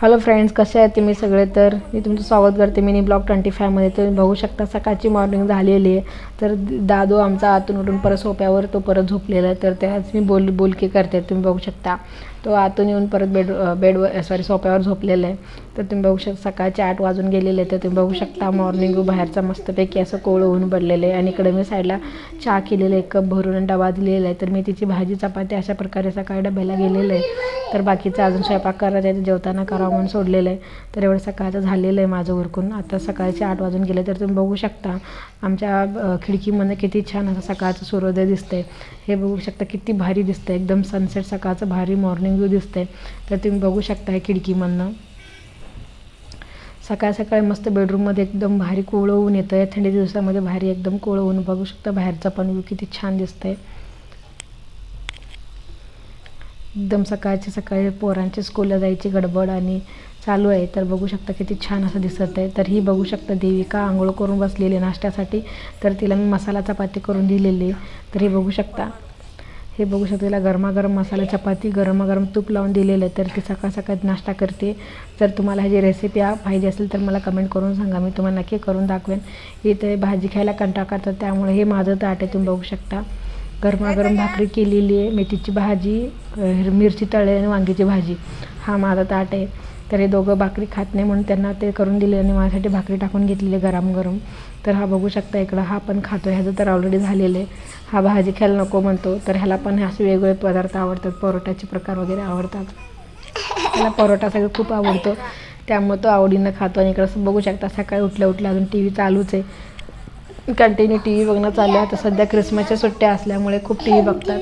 Hello friends कसे आहेत तुम्ही सगळे? तर मी तुमचं स्वागत करते मिनी ब्लॉग ट्वेंटी फायमध्ये तुम्ही बघू शकता सकाळची मॉर्निंग झालेली आहे. तर दादू आमचा आतून उठून परत सोप्यावर तो परत झोपलेला आहे. तर त्याच मी बोल बोलकी करते तुम्ही बघू शकता. तो आतून येऊन परत बेड बेडवर सॉरी सोप्यावर झोपलेला आहे. तर तुम्ही बघू शकता सकाळचे आठ वाजून गेलेले आहे तर तुम्ही बघू शकता मॉर्निंग बाहेरचा मस्तपैकी असं कोवळं होऊन पडलेलं आहे. आणि इकडे मी साईडला चहा केलेला आहे कप भरून डबा दिलेला आहे. तर मी तिची भाजी चपाती अशा प्रकारे सकाळी डब्याला गेलेलं आहे. तर बाकीचं अजून स्वयंपाक करायचं आहे जेवताना करावं म्हणून सोडलेलं आहे. तर एवढं सकाळचं झालेलं आहे माझं उरकून आता सकाळचे आठ वाजून गेले तर तुम्ही बघू शकता आमच्या खिडकीमध्ये किती छान असं सकाळचं सूर्योदय दिसतंय. हे बघू शकता किती भारी दिसतंय. एकदम सनसेट सकाळचं भारी मॉर्निंग व्यू दिसतंय. तर तुम्ही बघू शकता हे खिडकीमधनं. सकाळ सकाळी मस्त बेडरूममध्ये एकदम भारी कोवळं ऊन येतं. आहे थंडी दिवसामध्ये भारी एकदम कोवळं ऊन. बघू शकता बाहेरचा पण व्यू किती छान दिसतंय. एकदम सकाळची सकाळी पोरांची स्कूलला जायची गडबड आणि चालू आहे तर बघू शकता किती छान असं दिसत आहे. तर ही बघू शकता देविका आंघोळ करून बसलेली आहे नाश्त्यासाठी. तर तिला मी मसाला चपाती करून दिलेली आहे. तर हे बघू शकता. हे बघू शकता तिला गरमागरम मसाला चपाती गरमागरम तूप लावून दिलेलं आहे. तर ती सकाळ सकाळी नाश्ता करते. जर तुम्हाला ह्याची रेसिपी पाहिजे असेल तर मला कमेंट करून सांगा. मी तुम्हाला नक्की करून दाखवेन. इथे भाजी खायला कंटाळ करतात. त्यामुळे हे माझं ताट आहे तुम्ही बघू शकता. गरमागरम भाकरी केलेली आहे मेथीची भाजी मिरची तळली आणि वांगीची भाजी. हा माझा ताट आहे. तर हे दोघं भाकरी खात नाही म्हणून त्यांना ते करून दिले आणि माझ्यासाठी भाकरी टाकून घेतलेली गरम गरम तर हा बघू शकता इकडं हा पण खातो ह्याचं तर ऑलरेडी झालेलं आहे. हा भाजी खायला नको म्हणतो. तर ह्याला पण असे वेगवेगळे पदार्थ आवडतात. परोठाचे प्रकार वगैरे आवडतात. त्याला परोठा सगळं खूप आवडतो. त्यामुळे तो आवडीनं खातो आणि इकडं असं बघू शकता सकाळी उठल्या उठल्या अजून टी व्ही चालूच आहे. कंटिन्यू टी व्ही बघणं चालू आहे. आता सध्या क्रिसमसच्या सुट्ट्या असल्यामुळे खूप टी व्ही बघतात.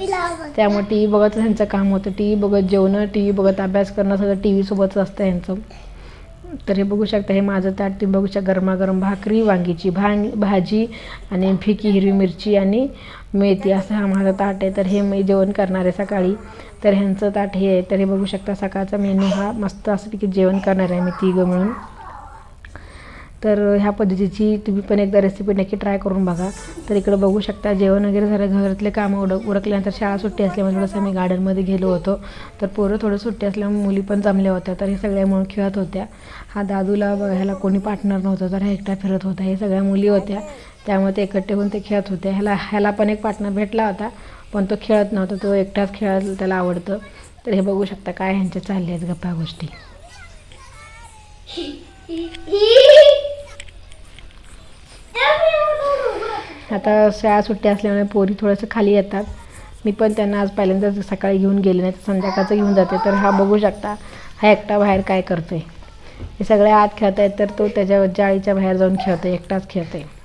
त्यामुळे टी व्ही बघतच ह्यांचं काम होतं. टी व्ही बघत जेवणं टी व्ही बघत अभ्यास करणं सगळं टी व्हीसोबतच असतं ह्यांचं. तर हे बघू शकता हे माझं ताट. तुम्ही बघू शकता गरमागरम भाकरी वांगीची भांग भाजी आणि फिकी हिरवी मिरची आणि मेथी. असं हा माझा ताट आहे. तर हे मी जेवण करणार आहे सकाळी. तर ह्यांचं ताट हे आहे. तर हे बघू शकता सकाळचा मेनू हा मस्त असं जेवण करणार आहे मी तिघं मिळून. तर ह्या पद्धतीची तुम्ही पण एकदा रेसिपी नक्की ट्राय करून बघा. तर इकडं बघू शकता जेवण वगैरे झालं घरातले कामं उडक उडकल्यानंतर शाळा सुट्टी असल्यामुळे थोडंसं आम्ही गार्डनमध्ये गेलो होतो. तर पोरं थोडं सुट्टी असल्यामुळे मुली पण जमल्या होत्या तर हे सगळ्या म्हणून खेळत होत्या. हा दादूला बघायला कोणी पार्टनर नव्हतं तर हा एकटा फिरत होता. हे सगळ्या मुली होत्या त्यामुळे ते एकट्टे होऊन ते खेळत होते. ह्याला ह्याला पण एक पार्टनर भेटला होता पण तो खेळत नव्हता तो एकटाच खेळायला त्याला आवडतं. तर हे बघू शकता काय ह्यांच्या चालले आहेत गप्पा गोष्टी. आता शाळा सुट्टी असल्यामुळे पोरी थोडंसं खाली येतात. मी पण त्यांना आज पहिल्यांदाच सकाळी घेऊन गेले नाही तर संध्याकाळचं घेऊन जाते. तर हा बघू शकता हा एकटा बाहेर काय करतो आहे हे सगळे आत खेळत आहेत तर तो त्याच्या जाळीच्या बाहेर जाऊन खेळतोय एकटाच खेळतो आहे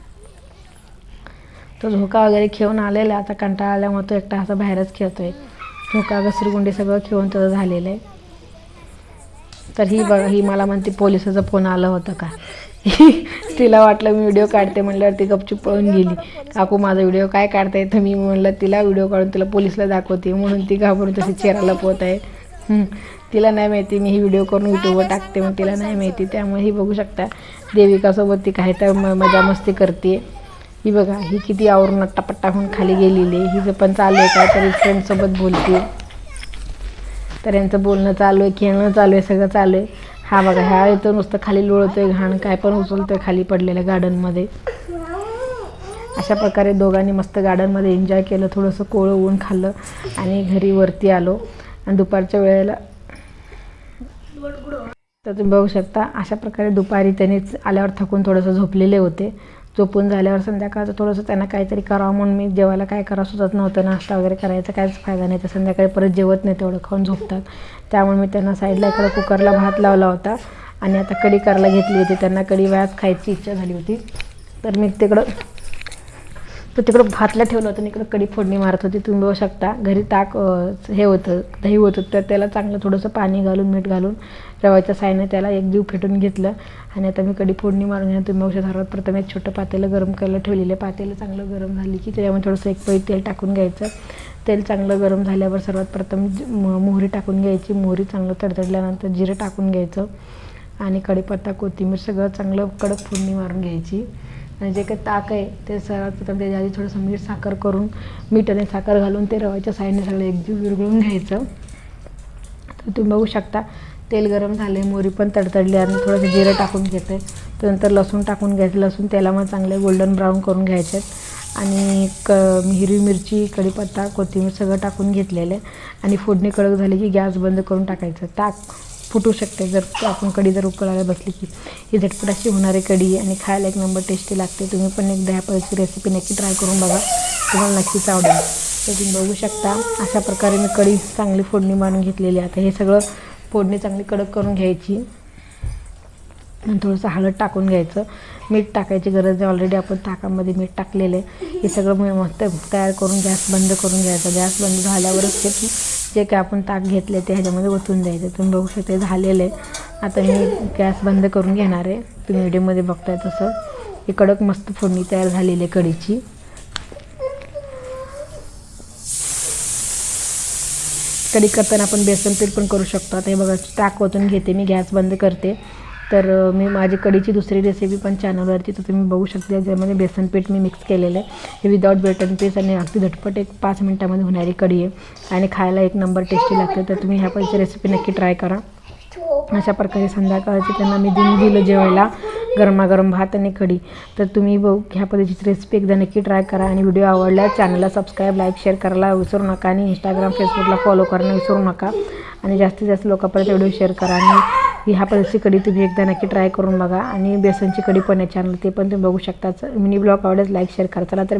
तो झोका वगैरे खेळून आलेला आहे. आता कंटाळा आल्यामुळे तो एकटा असा बाहेरच खेळतो आहे झोका घसरगुंडी सगळं खेळून त्याचं झालेलं आहे. तर ही बघ ही मला म्हणते पोलिसाचा फोन आलं होतं का? तिला वाटलं मी व्हिडिओ काढते म्हणल्यावर ती गपचूप पळून गेली. काकू माझा व्हिडिओ काय काढताय? तर मी म्हणलं तिला व्हिडिओ काढून तिला पोलिसला दाखवते. म्हणून ती घाबरून तशी चेहरा पोहत आहे. तिला नाही माहिती मी ही व्हिडिओ करून यूट्यूबवर टाकते मग तिला नाही माहिती. त्यामुळे ही बघू शकता देविकासोबत ती काय तर म मजा मस्ती करते. ही बघा ही किती आवरून नट्टापट्टा होऊन खाली गेलेली आहे. हिचं पण चालू आहे काय तरी फ्रेंडसोबत बोलते. तर यांचं बोलणं चालू आहे खेळणं चालू आहे सगळं चालू आहे. हा बघा ह्या इथं नुसतं खाली लोळतोय घाण काय पण उचलतोय खाली पडलेल्या गार्डनमध्ये. अशा प्रकारे दोघांनी मस्त गार्डनमध्ये एन्जॉय केलं थोडंसं कोळं ऊन खाल्लं आणि घरी वरती आलो. आणि दुपारच्या वेळेला तर तुम्ही बघू शकता अशा प्रकारे दुपारी त्यांनी आल्यावर थकून थोडंसं झोपलेले होते. झोपून झाल्यावर संध्याकाळचं थोडंसं त्यांना काहीतरी करावं म्हणून मी जेवायला काय करावं सुचत नव्हतं. नाश्ता वगैरे करायचा काहीच फायदा नाही. तर संध्याकाळी परत जेवत नाही तेवढं खाऊन झोपतात. त्यामुळे मी त्यांना साईडला इकडं कुकरला भात लावला होता आणि आता कढी करायला घेतली होती. त्यांना कढी व्याज खायची इच्छा झाली होती. तर मी तिकडं तर तिकडं भातला ठेवलं होतं आणि इकडं कढी फोडणी मारत होती. तुम्ही बघू शकता. घरी ताक हे होतं दही होतं. तर त्याला चांगलं थोडंसं पाणी घालून मीठ घालून रव्याच्या साईने त्याला एक जीव फेटून घेतलं. आणि आता मी कढी फोडणी मारून घेऊन तुम्ही बघू शकता सर्वात प्रथम एक छोटं पातेलं गरम करायला ठेवलेलं आहे. पातेलं चांगलं गरम झाली की त्याच्यामध्ये थोडंसं एक पळी तेल टाकून घ्यायचं. तेल चांगलं गरम झाल्यावर सर्वात प्रथम ज- मोहरी टाकून घ्यायची. मोहरी चांगलं तडतडल्यानंतर जिरं टाकून घ्यायचं. आणि कढीपत्ता कोथिंबीर सगळं चांगलं कडक फोडणी मारून घ्यायची. आणि जे काही ताक आहे ते सर्वात प्रथम त्याच्या आधी थोडंसं मीठ साखर करून मीठ आणि साखर घालून ते रव्याच्या साईडने सगळं एकजीव विरघळून घ्यायचं. तर तुम्ही बघू शकता तेल गरम झाले मोरी पण तडतडली आणि थोडंसं जिरं टाकून घेते त्यानंतर लसूण टाकून घ्यायचं लसूण तेलामध्ये चांगले गोल्डन ब्राऊन करून घ्यायचे. आणि क हिरवी मिरची कढीपत्ता कोथिंबीर सगळं टाकून घेतलेलं आहे. आणि फोडणी कडक झाली की गॅस बंद करून टाकायचं. ताक. फुटू शकते. जर आपण कढी जर उकळायला बसली की ही झटपट अशी होणारी कढी आहे आणि खायला एक नंबर टेस्टी लागते. तुम्ही पण एकदा ह्या पद्धतीची रेसिपी नक्की ट्राय करून बघा. तुम्हाला नक्कीच आवडेल. तर तुम्ही बघू शकता अशा प्रकारे मी कढी चांगली फोडणी मारून घेतलेली आहे. आता हे सगळं फोडणी चांगली कडक करून घ्यायची. आणि थोडंसं हळद टाकून घ्यायचं. मीठ टाकायची गरज आहे. ऑलरेडी आपण ताकामध्ये मीठ टाकलेलं आहे. हे सगळं मस्त तयार करून गॅस बंद करून घ्यायचं. गॅस बंद झाल्यावरच ते जे काय आपण ताक घेतले ते ह्याच्यामध्ये ओतून द्यायचं. तुम्ही बघू शकता झालेलं आहे. आता मी गॅस बंद करून घेणार आहे. तुम्ही व्हिडिओमध्ये बघताय तसं. ही कडक मस्त फोडणी तयार झालेली आहे कढीची कढी करताना आपण बेसन पीठ पण करू शकतो. आता हे बघा ताक ओतून घेते मी गॅस बंद करते. तर मी माझी कढीची दुसरी रेसिपी पण चॅनलवरती तर तुम्ही बघू शकता. ज्यामध्ये बेसन पीठ मी मिक्स केलेलं आहे. हे विदाऊट बेटन पीस आणि अगदी झटपट एक पाच मिनटामध्ये होणारी कढी आहे. आणि खायला एक नंबर टेस्टी लागते. तर तुम्ही ह्या पद्धतीची रेसिपी नक्की ट्राय करा. अशा प्रकारे संध्याकाळची त्यांना मी देऊन दिलं जेवायला गरमागरम भात आणि कढी. तर तुम्ही बघ ह्या पद्धतीची रेसिपी एकदा नक्की ट्राय करा. आणि व्हिडिओ आवडला चॅनलला सबस्क्राईब लाईक शेअर करायला विसरू नका. आणि इंस्टाग्राम फेसबुकला फॉलो करणं विसरू नका. आणि जास्तीत जास्त लोकांपर्यंत व्हिडिओ शेअर करा. आणि ह्या पद्धतीची कढी तुम्ही एकदा नक्की ट्राय करून बघा. आणि बेसनची कढी पण आहे चॅनल ते पण तुम्ही बघू शकता. मिनी ब्लॉग आवडेल लाईक शेअर करा. चला तर